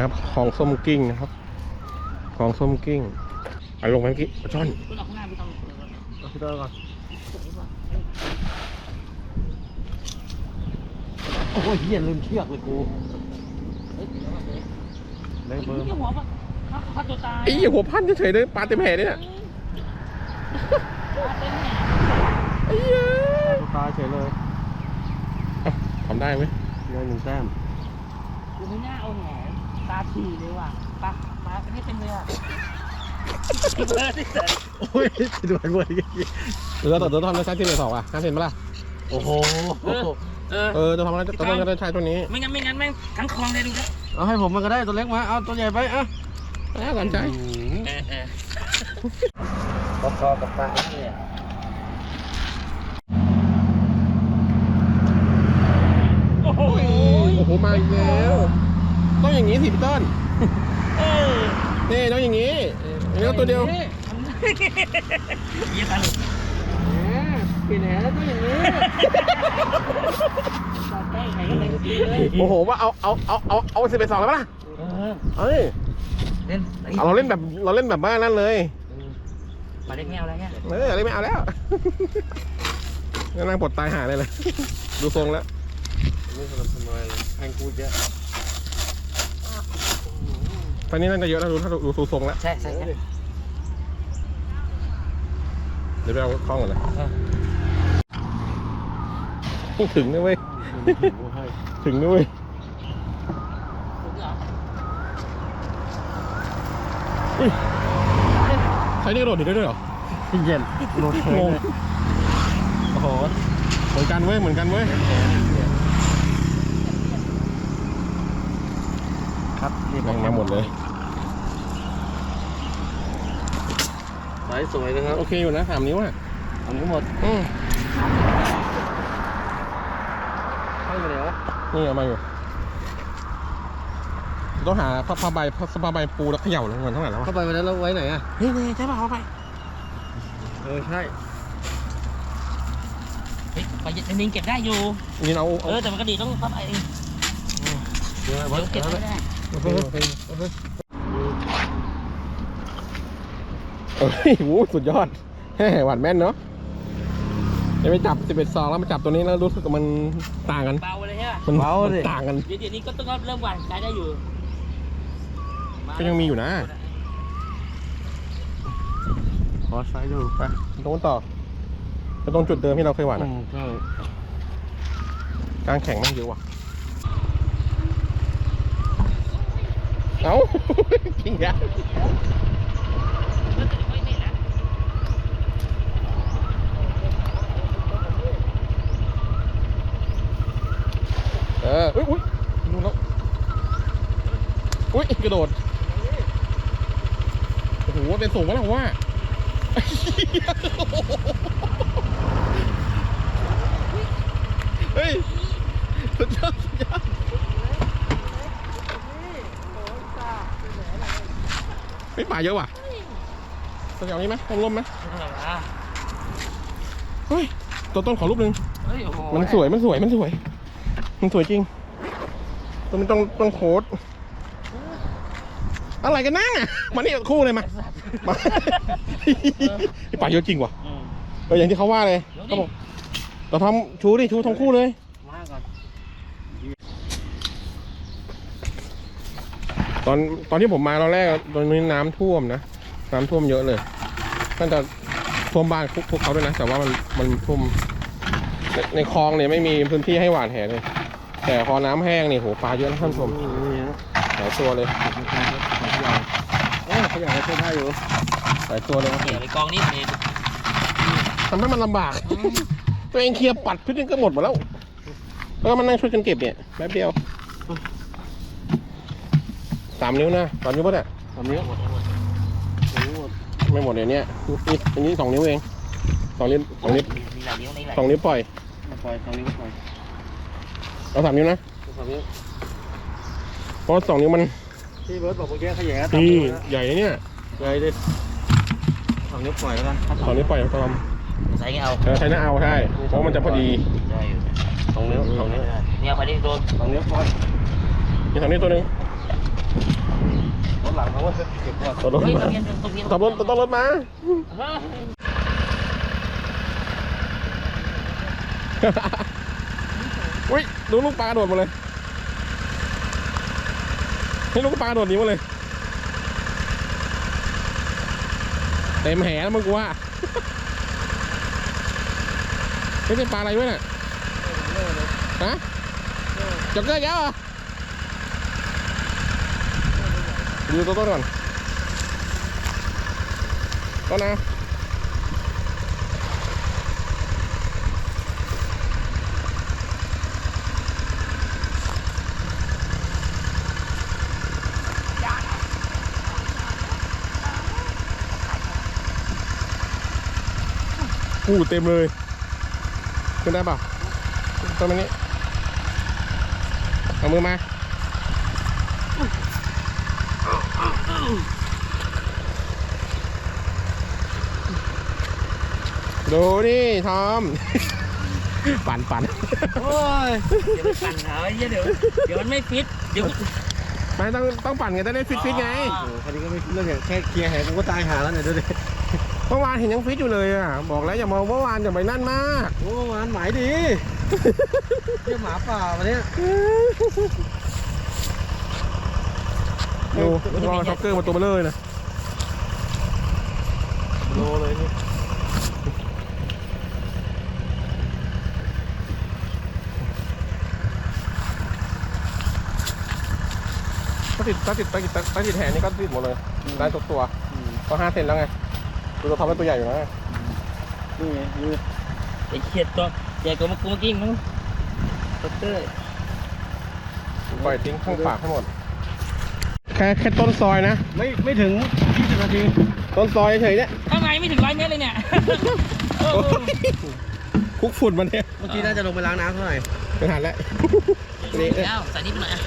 ายนะครับคลองส้มกิ้งนะครับคลองส้มกิ้งไปลงไปเมื่อกี้ปลาช่อนคุณออกข้างหน้าพี่ต้องเปิดรถเอาพี่เตอร์ก่อนตรงนี้ป่ะโอ้ยเหี้ยลืมเชือกเลยกูเฮ้ยเดี๋ยวก่อนเลยเล่นเบอร์ที่หัวป่ะฆ่าฆ่าตัวตายไอ้เหี้ยหัวพันเฉยๆเลยปลาเต็มแผ่เลยเนี่ยปลาเต็มแหนไอ้เหี้ยตัวตายเฉยเลยเอ้าทำได้ไหมได้หนึ่งแต้มกูไม่น่าเอาแหน ตาฉี่เลยว่ะปลาปลาไม่เต็มเลยอะพี่เบิร์ดที่เสร็จโอ้ยดูไอ้เว้ยหรือเราตัวทำได้ใช้ที่เหลือสองอะห้าเซนปะล่ะโอ้โหเออเออเออตัวทำอะไรตัวต้นก็ได้ใช้ตัวนี้ ไม่งั้นไม่งั้นแม่งทั้งคลองเลยดูครับเอาให้ผมมันก็ได้ตัวเล็กมาเอาตัวใหญ่ไปอะแล้วก่อนใจเออเออปอกคอกับปลาเนี่ยโอ้โหโอ้โหมาอีกแล้ว ต้องอย่างนี้สิพี่ต้นเออนี่ต้องอย่างนี้อันนี้ก็ตัวเดียวยี่ตาหลุดเปลี่ยนแหแล้วตัวอย่างนี้ตาแป้งใครก็เลยเลยโอ้โหว่าเอาเอาเอาเอาเอาสิบเอ็ดสองแล้วปะล่ะเออเอ้ยเล่นเอาเราเล่นแบบเราเล่นแบบบ้านนั่นเลยมาเล่นแมวอะไรเงี้ยเอออะไรไม่เอาแล้วนั่งปวดตายหาเลยเลยดูทรงแล้วไม่สนับสนุนเลยแพงกูเยอะ ตอนนี้น่าจะเยอะแล้วดูถ้าดูดูทรงแล้ว ใช่ใช่ใช่เดี๋ยวไปเอาคล้องก่อนเลยเออถึงนะเว้ย ถึงนะเว้ยถูกเหรอใช้นี่กระโดดหนีได้ด้วยเหรอพี่เย็นโรดเทงงเลยโอ้โห เหมือนกันเว้ย เหมือนกันเว้ย ครับนี่แม่งมาหมดเลยสายสวยนะครับโอเคอยู่นะสามนิ้วอะอันนี้หมดอืมให้ไปไหนวะนี่เอามาอยู่ต้องหาผ้าผ้าใบผ้าผ้าใบปูแล้วเขย่าลงมันเท่าไหร่แล้ววะเข้าไปวันนั้นเราไว้ไหนอะนี่นี่ใช่ป่ะผ้าใบเออใช่เฮ้ยไปยิงนิงเก็บได้อยู่นี่เอาเออแต่มันก็ดีต้องพับไอ้ เดี๋ยวเดี๋วัยดวเก็บไม่ได้เฮ้ยเฮ้ยโหสุดยอดแฮ่หวานแม่นเนาะจะไปจับสิบเอ็ดซองแล้วมาจับตัวนี้แล้วรู้สึกว่ามันต่างกัน เบาเลยใช่ป่ะมันมันต่างกัน เดี๋ยวเดี๋ยวนี้ก็ต้องเริ่มหวานใจได้อยู่ก็ยังมีอยู่นะขอไซส์ดูไปตรงนั้นต่อจะตรงจุดเดิมที่เราเคยหวานอือะมใช่กลางแข็งแม่งเยอะว่ะ เอาจริงอะเอออุ้ยอุ้ยดูแล้วอุ้ยกระโดดโอ้โหเป็นสูงวะล่ะว่าเฮ้ย สุดยอดสุดยอด ไม่ป่าเยอะว่ะตัวแถวนี้ไหมต้นร่มไหมเฮ้ย ตัวต้นขอรูปหนึ่งเฮ้ยโอ้โหมันสวย มันสวย มันสวย มันสวยจริง ตัวมันต้องต้องโคตรอะไรกันนั่งอะมานี่คู่เลยมามาไอ้ป่าเยอะจริงว่ะอืมเอออย่างที่เขาว่าเลยเดี๋ยวดิเขาบอกเราทำชูดิชูทั้งคู่เลย มาก่ อนตอนตอนที่ผมมาตอนแรกตอนนี้น้ำท่วมนะน้ำท่วมเยอะเลยตั้งแต่ท่วมบ้านพวกพวกเขาด้วยนะ แต่ว่ามันมันท่วมในในคลองเนี่ยไม่มีพื้นที่ให้หวานแหเลย แต่พอน้ำแห้งเนี่ยโหปลาเยอะนะท่านผู้ชมนี่นะหลายตัวเลยเออขยะก็ใช้ได้อยู่หลายตัวเลยครับเดี๋ยวไปกองนี่เองทำให้มันลำบาก ตัวเองเคลียร์ปัดพื้นก็หมดหมดแล้วแล้วก็มานั่งช่วยกันเก็บเนี่ยแป๊บเดียว สามนิ้วนะสามนิ้วป่ะเนี่ยตอนนี้หมดตอนนี้หมดไม่หมดเดี๋ยวนี้นี่อันนี้สองนิ้วเองสองนิ้วสองนิ้วมีหลายนิ้วในหลายสองนิ้วปล่อยปล่อยตอนนี้ก็ปล่อยเอาสามนิ้วนะตอนนี้เพราะสองนิ้วมันที่เบิร์ดบอกเมื่อกี้ขยะนี่ใหญ่นะเนี่ยใหญ่ดิสองนิ้วปล่อยแล้วกันสองนิ้วปล่อยตอมใส่ไงเอาเออใช้หน้าเอาใช่เพราะมันจะพอดีได้อยู่สองนิ้วสองนิ้วเนี่ยพอดีโดนสองนิ้วปล่อยมีสองนิ้วตัวหนึง หลังเขาว่าเก็บก่อนตกรถมาทะเบียนตรงนี้ตกรถต้องรถมาอุ้ยดูลูกปลาโดดมาเลยให้ลูกปลาโดดนีหมาเลยเต็มแหแล้วมึงกูว่าไม่เป็นปลาอะไรด้วยน่ะฮะจ็อกเกอร์แล้วเหรอ ดูตัวต้นก่อนต้นนะปูเต็มเลยขึ้นได้เปล่าต้นนี้เอามือมา ดูนี่ทอม ปั่นปั่นโอ้ยเดี๋ยวมันปั่นเหรอไอ้เหี้ยเดี๋ยวเดี๋ยวมันไม่ฟิตเดี๋ยวไม่ต้องต้องปั่นไงจะได้ฟิตฟิตไงอ๋อโอ้คันนี้ก็ไม่เรื่องอย่างแค่เคลียร์แหกูก็ตายหาแล้วเนี่ยดูดิเมื่อวานเห็นยังฟิตอยู่เลยอะ บอกแล้วอย่ามองเมื่อวานอย่าไปนั่นมากโอ้มันหมายดีเที่ยวหมาป่าวันนี้ ดูรอช็อกเกอร์มาตัวเบลเลยนะโลเลยนี่ถ้าติดถ้าติดถ้าติดถ้าติดแหนนี่ก็ติดหมดเลยได้ทุกตัวก็ห้าเซนแล้วไงดูตัวทอมเป็นตัวใหญ่อยู่นะนี่ไงดูดิไอ้เขียดตัวใหญ่กว่าเมื่อกี้เมื่อกี้มั้งด็อกเตอร์ปล่อยทิ้งข้างปากให้หมดแค่แค่ต้นซอยนะ ไม่ไม่ถึง 20 นาที ต้นซอยเฉยๆเนี่ย ข้างในไม่ถึงร้อยเมตรเลยเนี่ย เออคุกฝุ่นมันเนี่ยเมื่อกี้น่าจะลงไปล้างน้ำเท่าไหร่ไม่ทันแล้ว นี่ แล้วใส่นี่ไปหน่อยอะ